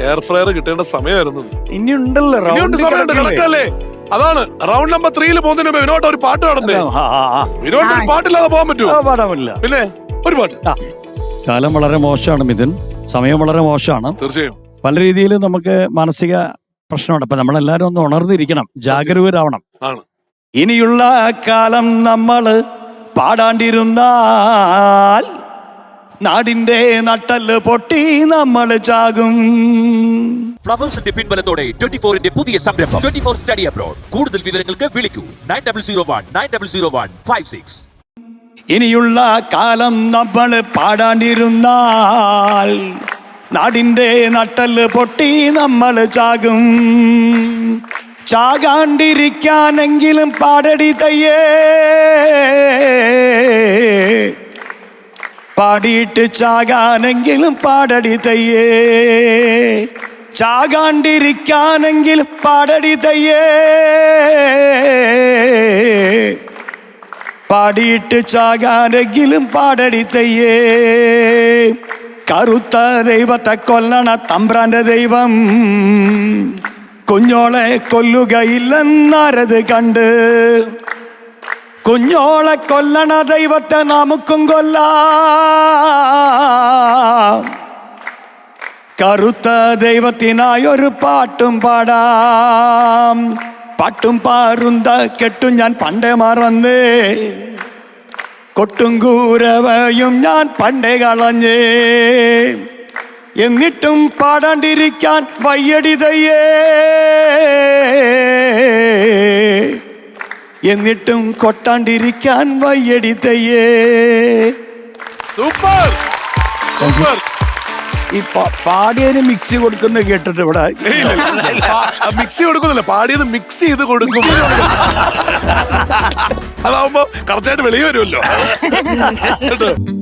Air fryer കിട്ടേണ്ട സമയമായിരുന്നു. ഇനി ഉണ്ടല്ലോ round കിടക്കില്ലേ? കണക്കല്ലേ അതാണ് റൗണ്ട് നമ്പർ ത്രീയിൽ പോകുന്നതിന് മുമ്പ് വിനോട്ട് ഒരു പാട്ട് പാടണ്ടേ? ആ, ആ, ആ. വിനോട്ട് ഒരു പാട്ടില്ലാതെ പോകാൻ പറ്റുമോ? പിന്നെ ഒരു പാട്ട്. കാലം വളരെ മോശമാണ് മിഥുൻ. സമയം വളരെ മോശമാണ്. തീർച്ചയായും. പല രീതിയിലും നമുക്ക് മാനസിക പ്രശ്നമുണ്ട്. അപ്പൊ നമ്മളെല്ലാരും ഒന്ന് ഉണർന്നിരിക്കണം. ജാഗരൂകരാവണം ആണ്. ഇനിയുള്ള കാലം നമ്മൾ പാടാണ്ടിരുന്നാൽ നാടിന്റെ നട്ടൽ പൊട്ടി നമ്മൾ ചാകും. ഫ്ലവേഴ്സിന്റെ പിൻബലത്തോടെ ട്വന്റി ഫോറിന്റെ പുതിയ സംരംഭം. Twenty four study abroad. കൂടുതൽ വിവരങ്ങൾക്ക് വിളിക്കൂ. Nine double zero one nine double zero one five six. ഇനിയുള്ള കാലം നമ്മൾ പാടാണ്ടിരുന്നാൽ നാടിന്റെ നട്ടൽ പൊട്ടി നമ്മൾ ചാകും. ചാകാണ്ടിരിക്കാനെങ്കിലും പാടടി തയ്യേ. പാടിയിട്ട് ചാകാനെങ്കിലും പാടടി തയ്യേ. ചാകാണ്ടിരിക്കാനെങ്കിലും പാടടി തയ്യേ. പാടിയിട്ട് ചാകാനെങ്കിലും പാടടി തയ്യേ. കറുത്ത ദൈവത്തെ കൊല്ലണ തമ്പ്രാന്റെ ദൈവം. കുഞ്ഞോളെ കൊല്ലുകയില്ലെന്നാരത് കണ്ട്. കുഞ്ഞോളെ കൊല്ലണ ദൈവത്തെ നമുക്കും കൊല്ലാം കറുത്ത ദൈവത്തിനായൊരു പാട്ടും പാടാം പാട്ടും പാറുന്ത കെട്ടും ഞാൻ പണ്ടേ മറന്നേ കൊട്ടും കൂരവയും ഞാൻ പണ്ടേ കളഞ്ഞേ എന്നിട്ടും പാടാണ്ടിരിക്കാൻ വയ്യടിതയ്യേ എന്നിട്ടും കൊട്ടാണ്ടിരിക്കാൻ വയ്യടിതയ്യേ സൂപ്പർ സൂപ്പർ ഈ പാടിയതിന് മിക്സ് കൊടുക്കുന്ന കേട്ടിട്ട് ഇവിടെ മിക്സി കൊടുക്കുന്നില്ല. പാടിയത് മിക്സ് ചെയ്ത് കൊടുക്കും. അതാവുമ്പോ കറക്റ്റായിട്ട് വെളിയിൽ വരുമല്ലോ. കേട്ടോ